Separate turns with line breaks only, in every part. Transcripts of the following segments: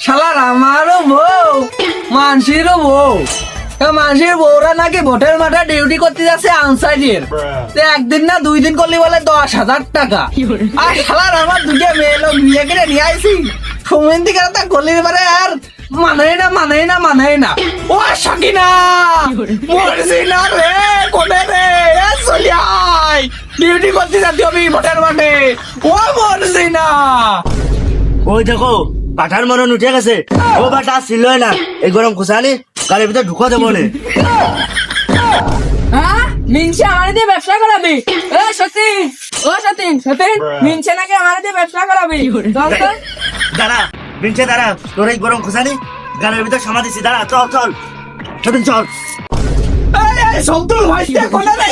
শালার আমারও বউ মানসিরও বউ। তা মানুষের বউরা নাকি ভোটের মাঠে ডিউটি করতে যাচ্ছে আনসাইডের তো একদিন না দুই দিন করলে বলে দশ হাজার টাকা। আর শালার আমার দুটো মেয়ে লোক বিয়ে করে নিয়ে আইসি সময় দিকে তা গলির বারে আর মানে না মানে না মানে না। ও সকিনা! মরছি না রে কোনে রে? চলি আয়। ডিউটি করতে যাচ্ছি আমি ভোটের মাঠে। ও মরছি না।
ওই দেখো পাঠার মরণ উঠে গেছে। ও বাটা ছিল না এই গরম খুশালি গাড়ির ভিতরে ঢুকো দেবো নে?
হ্যাঁ মিনছে আমার দিয়ে ব্যবসা করাবি এ সতীন। ও সতীন সতীন মিনছে নাকি আমার দিয়ে ব্যবসা করাবি
দাঁড়া বিনছে দাঁড়া তোর এই গরম খুশালি গাড়ির ভিতরে সমাধিছি দাঁড়া চল চল। চল। চল
সন্তুল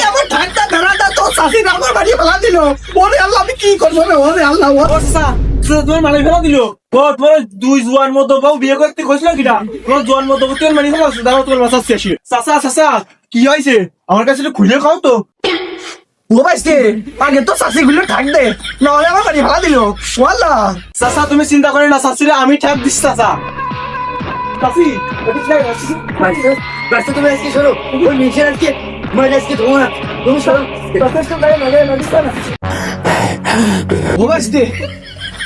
আমার ঠান্ডা ধরাটা তো শাসি আমার বাড়ি ফেলা দিল। ওরে আল্লাহ আমি কি করব রে ওরে আল্লাহ ও-
তোমার মারি ফেলা দিল। ও তোমার দুই জোয়ান মতো বউ বিয়ে করতে কইছিল কিটা? তোমার জোয়ান মতো বউ তোমার মারি ফেলা দাঁড়াও তোমার বাসা শেষ। চাচা চাচা কি হয়েছে? আমার কাছে একটু খুলে খাও তো।
ও ভাইস্তে আগে আমার বাড়ি দিল।
চাচা তুমি চিন্তা করে না চাচিরে আমি ঠ্যাপ দিচ্ছি চাচা। চাচি এটা কি লাগে, চাচি?
বাচ্চা তুমি আজকে সরো। ওই মিশন আজকে মানে আজকে তোমার তুমি সরো।
ও ভাইস্তে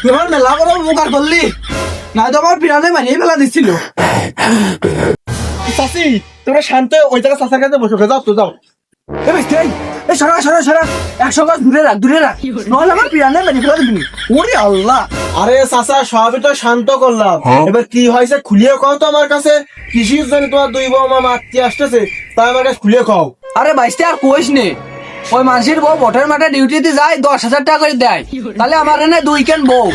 তুই আমার মেলা বড় উপকার করলি। না তো আমার পিরানে মারিয়ে ফেলা দিচ্ছিল
চাচি তোমরা শান্ত ওই জায়গায় কাছে বসে যাও তো যাও।
এ ভাইস্তে এই, এই সরা সরা সরা। একশো গাছ দূরে রাখ দূরে রাখ। নাহলে আমার পিরানে মারিয়ে ফেলা দিবি। ওরে আল্লাহ।
আরে চাচা সবই তো শান্ত করলাম। এবার কি হয়েছে খুলিয়ে কও তো আমার কাছে। কৃষির জন্য তোমার দুই বউ মা মাতৃ আসতেছে তাই আমার কাছে খুলিয়ে কও।
আরে বাইশটা আর কইস নে। ওই মানুষের বউ ভোটের মাঠে ডিউটিতে যায় দশ হাজার টাকা করে দেয়। তাহলে আমার এনে দুই কেন বউ?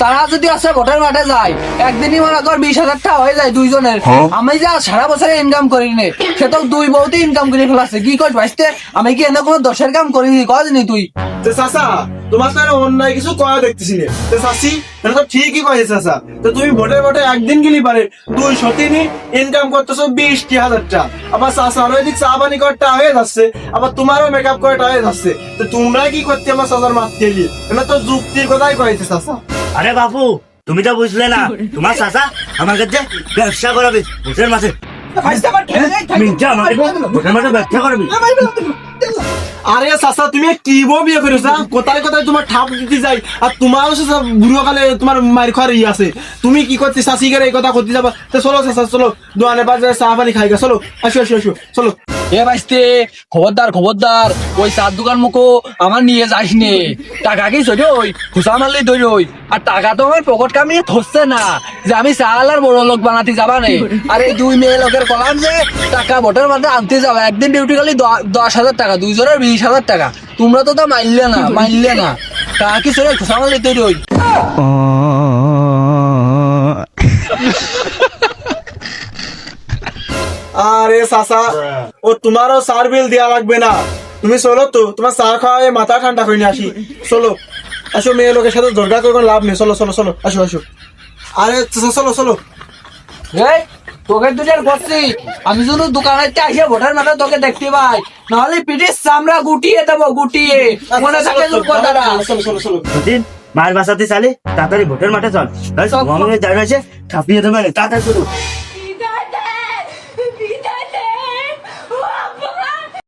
তারা যদি আসে ভোটের মাঠে যায় একদিনই মনে কর বিশ হাজার টাকা হয়ে যায় দুইজনের। আমি যা সারা বছরে ইনকাম করি নে সে তো দুই বউতে ইনকাম করে ফেলাছে। কি কর ভাইস্তে আমি কি এনে কোনো দশের কাম করি কজনি তুই?
তো চাচা তোমার তো অন্যায় কিছু করা দেখতেছি না। তো চাচি এটা তো ঠিকই কয়েছে চাচা। তো তুমি ভোটে ভোটে একদিন গেলি পারে দুই সতিনি ইনকাম করতেছো বিশটি হাজার টাকা। আবার চাচা আরও এদিক চা পানি করতে হয়ে যাচ্ছে আবার তোমারও মেকআপ করতে হয়ে যাচ্ছে। তো তোমরা কি করতে আমার চাচার মারতে এলি এটা তো যুক্তির কথাই কয়েছে চাচা।
আরে বাপু তুমি তো বুঝলে না। তোমার চাচা আমার কাছে ব্যবসা করাবে ভোটের ভোটের মাঠে ব্যবসা করাবি।
আরে চাচা, তুমি কি বউ বিয়ে করেছ কোথায় কোথায় তোমার ঠাপ দিতে যাই আর তোমারও সে বুড়ো কালে তোমার মার খাওয়ার ই আছে। তুমি কি করতে করে এই কথা করতে যাবা। চলো চাচা, চলো। দোকানে বাজারে চা পানি খাই গা। চলো। আসো আসো আসো চলো।
এ বাইশতে খবরদার খবরদার, ওই চার দোকান মুখো আমার নিয়ে যাস নে। টাকা কি সরি ওই? খুশা মারলি ধরি ওই। আর টাকা তো আমার পকেট কামিয়ে ধরছে না। যে আমি চাল আর বড় লোক বানাতে যাবা নে। আর এই দুই মেয়ে লোকের কলাম যে টাকা ভোটের মাঠে আনতে যাবে। একদিন ডিউটি গেলে দশ হাজার টাকা, দুইজনের বিশ হাজার টাকা। তোমরা তো তা মাইললে না মাইললে না। টাকা কি সরি খুশা মারলি ধরি ওই?
আরে চাচা ও তোমারও সার বিল দেওয়া লাগবে না। তুমি চলো তো তোমার চা খাওয়াই মাথা ঠান্ডা করে নিয়ে আসি। চলো আসো মেয়ে লোকের সাথে দরকার করে কোনো লাভ নেই। চলো চলো চলো আসো আসো। আরে চলো চলো
এই তোকে দুটার করছি। আমি শুধু দোকানে আসে ভোটার মাঠে তোকে দেখতে পাই। নাহলে পিঠের চামড়া গুটিয়ে দেবো গুটিয়ে। মনে থাকে তোর কথাটা
চলো চলো চলো
সতীন বাসাতে চালে তাড়াতাড়ি ভোটের মাঠে চল।
চল।
জানা আছে ঠাপিয়ে দেবে। তাড়াতাড়ি শুরু